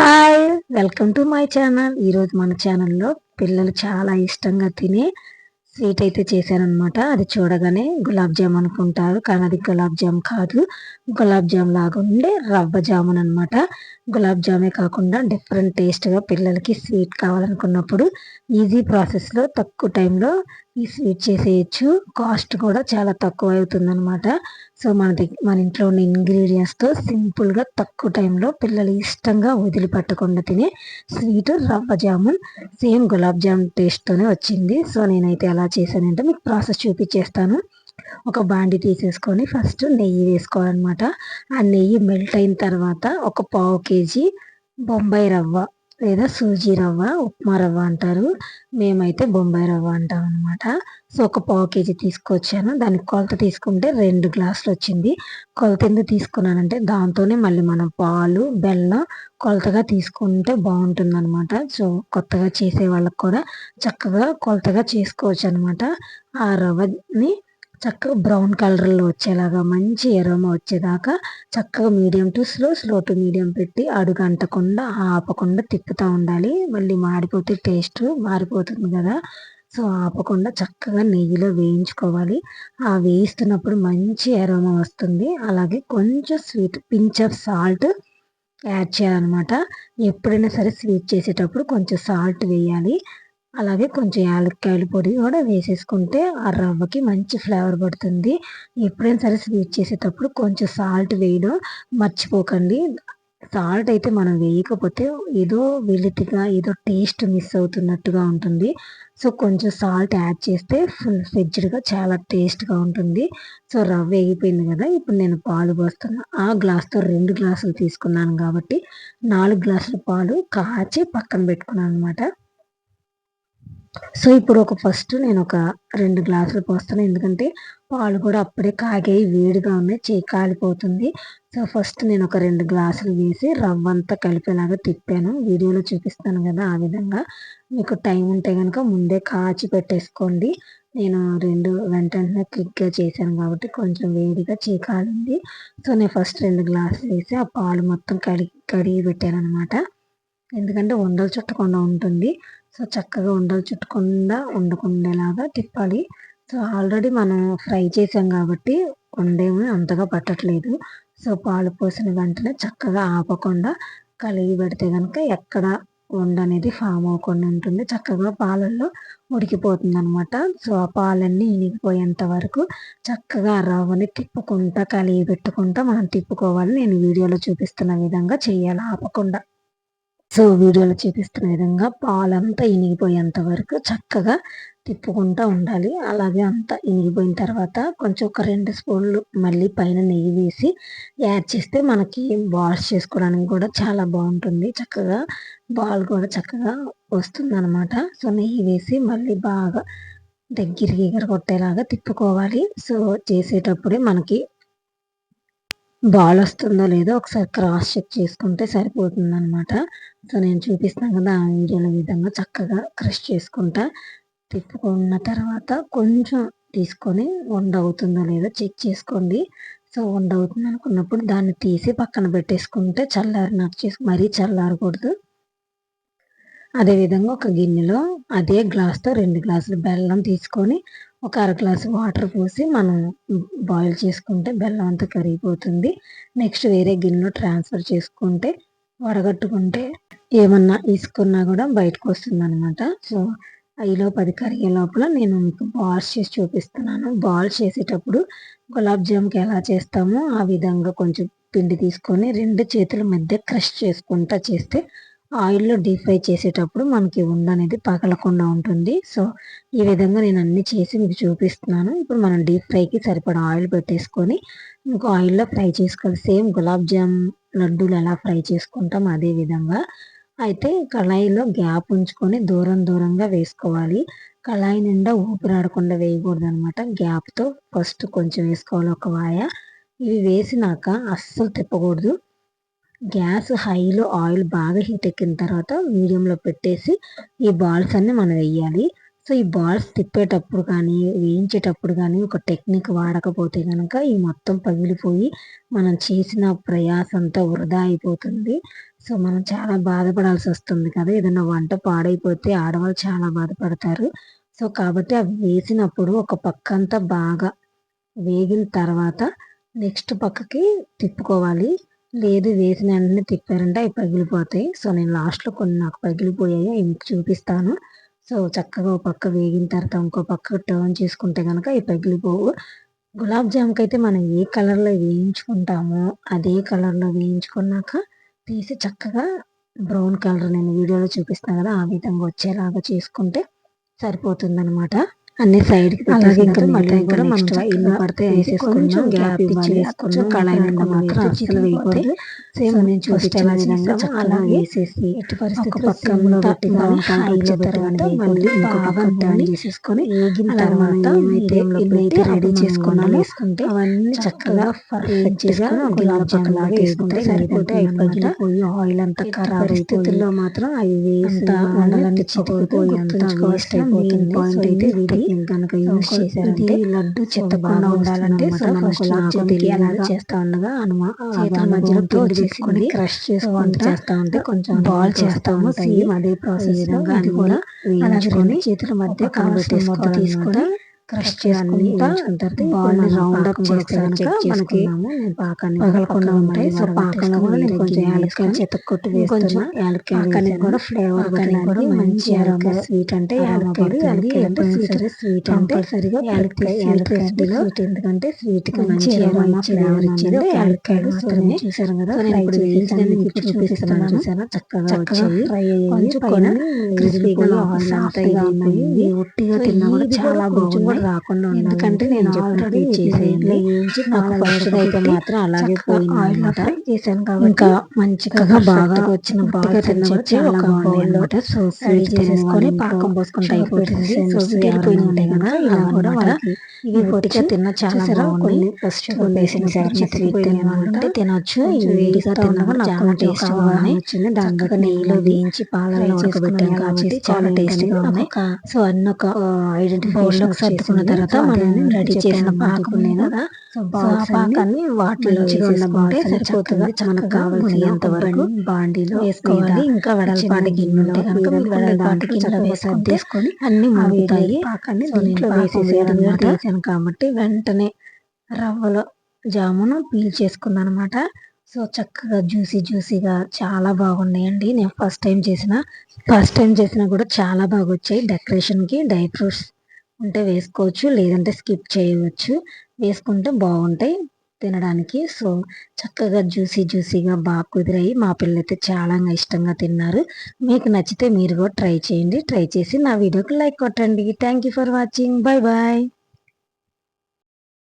Hi welcome to my channel ఈరోజు మన ఛానల్లో పిల్లలు చాలా ఇష్టంగా తినే స్వీట్ అయితే చేశానమాట అది చూడగానే గులాబ్ జామ్ అనుకుంటారు. కానీ అది గులాబ్ జామ్ కాదు. గులాబ్ జామ్ లాగా ఉండే రవ్వ జామున్ అనమాట గులాబ్ జామే కాకుండా డిఫరెంట్ టేస్ట్గా పిల్లలకి స్వీట్ కావాలనుకున్నప్పుడు ఈజీ ప్రాసెస్లో తక్కువ టైంలో ఈ స్వీట్ చేసేయచ్చు. కాస్ట్ కూడా చాలా తక్కువ అవుతుంది అనమాట సో మన మన ఇంట్లో ఉన్న ఇంగ్రీడియంట్స్తో సింపుల్గా తక్కువ టైంలో పిల్లలు ఇష్టంగా వదిలిపెట్టకుండా తినే స్వీట్ రవ్వ జామున్ సేమ్ గులాబ్ జామున్ టేస్ట్తోనే వచ్చింది. సో నేనైతే ఎలా చేశానంటే మీకు ప్రాసెస్ చూపించేస్తాను ఒక బాండి తీసేసుకొని ఫస్ట్ నెయ్యి వేసుకోవాలన్నమాట. ఆ నెయ్యి మెల్ట్ అయిన తర్వాత ఒక పావు కేజీ బొంబాయి రవ్వ లేదా సూజీ రవ్వ ఉప్మా రవ్వ అంటారు. మేమైతే బొంబాయి రవ్వ అంటాం అనమాట సో ఒక పావు కేజీ తీసుకొచ్చాను. దానికి కొలత తీసుకుంటే రెండు గ్లాసులు వచ్చింది. కొలత ఎందుకు తీసుకున్నానంటే దాంతోనే మళ్ళీ మనం పాలు బెల్లం కొలతగా తీసుకుంటే బాగుంటుంది అనమాట సో కొత్తగా చేసే వాళ్ళకి కూడా చక్కగా కొలతగా చేసుకోవచ్చు అనమాట ఆ రవ్వని చక్కగా బ్రౌన్ కలర్లో వచ్చేలాగా మంచి ఎరోమా వచ్చేదాకా చక్కగా medium to slow slow to medium పెట్టి అడుగు అంటకుండా ఆపకుండా తిప్పుతూ ఉండాలి. మళ్ళీ మాడిపోతే టేస్ట్ మారిపోతుంది కదా. సో ఆపకుండా చక్కగా నెయ్యిలో వేయించుకోవాలి. ఆ వేయిస్తున్నప్పుడు మంచి ఎరోమా వస్తుంది. అలాగే కొంచెం sweet pinch of salt add చేయాలన్నమాట. ఎప్పుడైనా సరే స్వీట్ చేసేటప్పుడు కొంచెం సాల్ట్ వేయాలి. అలాగే కొంచెం యాలక్కాయల పొడి కూడా వేసేసుకుంటే ఆ రవ్వకి మంచి ఫ్లేవర్ పడుతుంది. ఎప్పుడైనా సరే స్వీట్ చేసేటప్పుడు కొంచెం సాల్ట్ వేయడం మర్చిపోకండి. సాల్ట్ అయితే మనం వేయకపోతే ఏదో వెలితిగా ఏదో టేస్ట్ మిస్ అవుతున్నట్టుగా ఉంటుంది. సో కొంచెం సాల్ట్ యాడ్ చేస్తే ఫుల్ ఫ్లెడ్జ్డ్గా చాలా టేస్ట్గా ఉంటుంది. సో రవ్వ వేగిపోయింది కదా ఇప్పుడు నేను పాలు పోస్తున్నా. ఆ గ్లాస్తో రెండు గ్లాసులు తీసుకున్నాను కాబట్టి నాలుగు గ్లాసుల పాలు కాచి పక్కన పెట్టుకున్నాను అనమాట సో ఇప్పుడు ఒక ఫస్ట్ నేను ఒక రెండు గ్లాసులు పోస్తాను ఎందుకంటే పాలు కూడా అప్పుడే కాగాయి వేడిగా ఉన్నాయి చే కాలిపోతుంది. సో ఫస్ట్ నేను ఒక రెండు గ్లాసులు వేసి రవ్వ అంతా కలిపేలాగా తిప్పాను. వీడియోలో చూపిస్తాను కదా ఆ విధంగా. మీకు టైం ఉంటే కనుక ముందే కాచి పెట్టేసుకోండి. నేను రెండు వెంటనే క్లిక్గా చేశాను కాబట్టి కొంచెం వేడిగా చీకాలింది సో నేను ఫస్ట్ రెండు గ్లాసులు వేసి ఆ పాలు మొత్తం కడిగి కడిగి పెట్టాను అనమాట ఎందుకంటే ఉండలు చుట్టకుండా ఉంటుంది. సో చక్కగా ఉండలు చుట్టకుండా ఉండకుండేలాగా తిప్పాలి. సో ఆల్రెడీ మనం ఫ్రై చేసాం కాబట్టి ఉండేమి అంతగా పట్టట్లేదు. సో పాలు పోసిన వెంటనే చక్కగా ఆపకుండా కలిగి పెడితే కనుక ఎక్కడ వండ అనేది ఫామ్ అవ్వకుండా ఉంటుంది. చక్కగా పాలల్లో ఉడికిపోతుంది అనమాట సో ఆ పాలన్నీ ఇనిగిపోయేంత వరకు చక్కగా రవ్వని తిప్పుకుంటా కలిగి పెట్టుకుంటా మనం తిప్పుకోవాలి. నేను వీడియోలో చూపిస్తున్న విధంగా చేయాలి ఆపకుండా. సో వీడియోలో చూపిస్తున్న విధంగా పాలంతా ఇనిగిపోయేంత వరకు చక్కగా తిప్పుకుంటూ ఉండాలి. అలాగే అంతా ఇనిగిపోయిన తర్వాత కొంచెం ఒక రెండు స్పూన్లు మళ్ళీ పైన నెయ్యి వేసి యాడ్ చేస్తే మనకి బాల్స్ చేసుకోవడానికి కూడా చాలా బాగుంటుంది. చక్కగా బాల్ కూడా చక్కగా వస్తుంది అనమాట సో నెయ్యి వేసి మళ్ళీ బాగా దగ్గరికి ఎగర కొట్టేలాగా తిప్పుకోవాలి. సో చేసేటప్పుడే మనకి బాల్ వస్తుందో లేదో ఒకసారి క్రాస్ చెక్ చేసుకుంటే సరిపోతుంది అనమాట సో నేను చూపిస్తాను కదా ఆ వీడియోల విధంగా చక్కగా క్రష్ చేసుకుంటా. తిప్పుకున్న తర్వాత కొంచెం తీసుకొని వండ అవుతుందో లేదో చెక్ చేసుకోండి. సో వండ అవుతుంది అనుకున్నప్పుడు దాన్ని తీసి పక్కన పెట్టేసుకుంటే చల్లారి చేసి మరీ చల్లారకూడదు. అదేవిధంగా ఒక గిన్నెలో అదే గ్లాస్తో రెండు గ్లాసులు బెల్లం తీసుకొని ఒక అర గ్లాసు వాటర్ పోసి మనం బాయిల్ చేసుకుంటే బెల్లం అంతా కరిగిపోతుంది. నెక్స్ట్ వేరే గిన్నెలో ట్రాన్స్ఫర్ చేసుకుంటే వడగట్టుకుంటే ఏమన్నా ఇసుకున్నా కూడా బయటకు వస్తుంది అనమాట సో ఐలో పది కరిగే లోపల నేను మీకు బాల్స్ చేసి చూపిస్తున్నాను. బాల్స్ చేసేటప్పుడు గులాబ్ జామ్కి ఎలా చేస్తామో ఆ విధంగా కొంచెం పిండి తీసుకొని రెండు చేతుల మధ్య క్రష్ చేసుకుంటా చేస్తే ఆయిల్లో డీప్ ఫ్రై చేసేటప్పుడు మనకి ఉండ అనేది పగలకుండా ఉంటుంది. సో ఈ విధంగా నేను అన్ని చేసి మీకు చూపిస్తున్నాను. ఇప్పుడు మనం డీప్ ఫ్రైకి సరిపడా ఆయిల్ పెట్టేసుకొని ఇంకో ఆయిల్లో ఫ్రై చేసుకోవాలి. సేమ్ గులాబ్ జామ్ లడ్డూలు ఎలా ఫ్రై చేసుకుంటాం అదే విధంగా. అయితే కళాయిలో గ్యాప్ ఉంచుకొని దూరం దూరంగా వేసుకోవాలి. కళాయి నిండా ఊపిరాడకుండా వేయకూడదు అనమాట గ్యాప్తో ఫస్ట్ కొంచెం వేసుకోవాలి ఒక వాయ. ఇవి వేసినాక అస్సలు తిప్పకూడదు. గ్యాస్ హైలో ఆయిల్ బాగా హీట్ ఎక్కిన తర్వాత మీడియంలో పెట్టేసి ఈ బాల్స్ అన్ని మనం వేయాలి. సో ఈ బాల్స్ తిప్పేటప్పుడు కానీ వేయించేటప్పుడు కానీ ఒక టెక్నిక్ వాడకపోతే కనుక ఈ మొత్తం పగిలిపోయి మనం చేసిన ప్రయాస అంతా వృధా అయిపోతుంది. సో మనం చాలా బాధపడాల్సి వస్తుంది కదా. ఏదైనా వంట పాడైపోతే ఆడవాళ్ళు చాలా బాధపడతారు. సో కాబట్టి అవి వేసినప్పుడు ఒక పక్క అంతా బాగా వేగిన తర్వాత నెక్స్ట్ పక్కకి తిప్పుకోవాలి. లేదు వేసిన వెంటనే తిప్పారంటే అవి పగిలిపోతాయి. సో నేను లాస్ట్లో కొన్ని నాకు పగిలిపోయాయి మీకు చూపిస్తాను. సో చక్కగా ఒక పక్క వేగిన తర్వాత ఇంకో పక్క టర్న్ చేసుకుంటే కనుక అవి పగిలిపోవు. గులాబ్ జామ్కి అయితే మనం ఏ కలర్లో వేయించుకుంటామో అదే కలర్లో వేయించుకున్నాక తీసి చక్కగా బ్రౌన్ కలర్ నేను వీడియోలో చూపిస్తాను కదా ఆ విధంగా వచ్చేలాగా చేసుకుంటే సరిపోతుందనమాట అన్ని సైడ్కి అలాగే ఇంకా మళ్ళీ కూడా మనం ఇల్లు పడితే వేసేసుకున్నాం గ్యాప్ ఇచ్చి వేసుకున్నాం కళాయి మాత్రం అస్సలు వేయకూడదు సేమ్ నేను చూస్తే విధంగా అలా వేసేసి ఎట్టి పరిస్థితి పక్కన గట్టిగా హైలో తర్వాత మళ్ళీ ఇంకో పక్కన టర్న్ చేసేసుకొని వేగిన తర్వాత రెడీ చేసుకున్నాం వేసుకుంటే అవన్నీ చక్కగా పర్ఫెక్ట్గా గులాబ్ జామ్ లాగా వేసుకుంటే సరిపోతే పగిలిపోయి ఆయిల్ అంతా ఖరాబ్ అయిపోయి మాత్రం అవి వేసి వండలన్నీ చితికిపోయి అంతా వేస్ట్ అయిపోతుంది పాయింట్ అయితే వీటి కనుక యూజ్ చేశారంటే లడ్డు చెత్తకుండా ఉండాలంటే సో ఫస్ట్ లాగుకి అలాగే చేస్తా ఉండగా అనుమా చేతుల మధ్యలో పిండి తీసుకొని క్రష్ చేసుకుంటూ చేస్తా ఉంటే కొంచెం బాల్ చేస్తాము సేమ్ అదే ప్రాసెస్ విధంగా అది కూడా వేయించుకొని చేతుల మధ్య కనబెట్టేసుకోవాలి తీసుకొని క్రష్ చేసుకుంటా బాల్ రౌండ్ అప్ చేస్తే కనుక మనకి పగలకుండా ఉంటాయి. సో పాకంలో కూడా నేను కొంచెం యాలక్కాయ చెత్త కొట్టు వేస్తున్నా యాలక్కాయ కూడా ఫ్లేవర్ కూడా మంచి యాలక్కాయ స్వీట్ అంటే యాలక్కాయ యాలక్కాయ అంటే స్వీట్ స్వీట్ అంటే సరిగా యాలక్కాయ యాలక్కాయ స్వీట్ ఎందుకంటే స్వీట్కి మంచి ఫ్లేవర్ ఇచ్చేది. యాలక్కాయలు మాత్రమే చూసారు కదా నేను ఇప్పుడు ఇప్పుడు చూపిస్తున్నాను. చూసారా చక్కగా అయ్యాయి. పైన క్రిస్పీగా ఆయిల్ అంతా ఒట్టిగా తిన్నా కూడా చాలా బాగుంది రాకుండా ఎందుకంటే నేను ఆల్రెడీ చేసేయండి. నాకు ఫస్ట్ అయితే మాత్రం అలాగే పోయింది చేశాను కాబట్టి ఇంకా మంచిగా బాగా వచ్చిన బాగా తినవచ్చు ఒక లో సో స్వీట్ చేసేసుకొని పాకం పోసుకుంటే అయిపోతుంది సో వెళ్ళిపోయి ఉంటాయి కదా ఇలా కూడా వాళ్ళకి ఇవి పొట్టిగా తిన్న చాలా బాగుంది ఫస్ట్ వేసిన స్వీట్ తినొచ్చు. ఇవి వేడిగా తిన్నా చాలా టేస్ట్ బాగా వచ్చింది. దాంట్లో నెయ్యిలో వేయించి పాలలో ఉడకబెట్టాం కాబట్టి చాలా టేస్టీగా ఉన్నాయి. సో అన్న ఒక ఐడెంటిఫై సర్దుకున్న తర్వాత మనం రెడీ చేసిన పాకం కదా. సో ఆ పాకాన్ని వాటిలో వేసేసుకుంటే సరిపోతుంది? మనకు కావాల్సినంత వరకు బాండీలో వేసుకోవాలి. ఇంకా వెడల్పాటి గిన్నెలో కనుక వెడల్పాటి గిన్నెలో సర్దేసుకొని అన్ని మరుగుతాయి పాకాన్ని దీంట్లో కాబట్టి వెంటనే రవ్వలో జామును పీల్ చేసుకున్నాను అనమాట సో చక్కగా జ్యూసీ జ్యూసీగా చాలా బాగున్నాయండి. నేను ఫస్ట్ టైం చేసిన ఫస్ట్ టైం చేసినా కూడా చాలా బాగా వచ్చాయి డెకరేషన్కి డ్రై ఫ్రూట్స్ ఉంటే వేసుకోవచ్చు లేదంటే స్కిప్ చేయవచ్చు. వేసుకుంటే బాగుంటాయి తినడానికి. సో చక్కగా జ్యూసీ జ్యూసీగా బాగా కుదిరాయి. మా పిల్లలైతే చాలా ఇష్టంగా తిన్నారు. మీకు నచ్చితే మీరు కూడా ట్రై చేయండి. ట్రై చేసి నా వీడియోకి లైక్ కొట్టండి. Thank for watching bye bye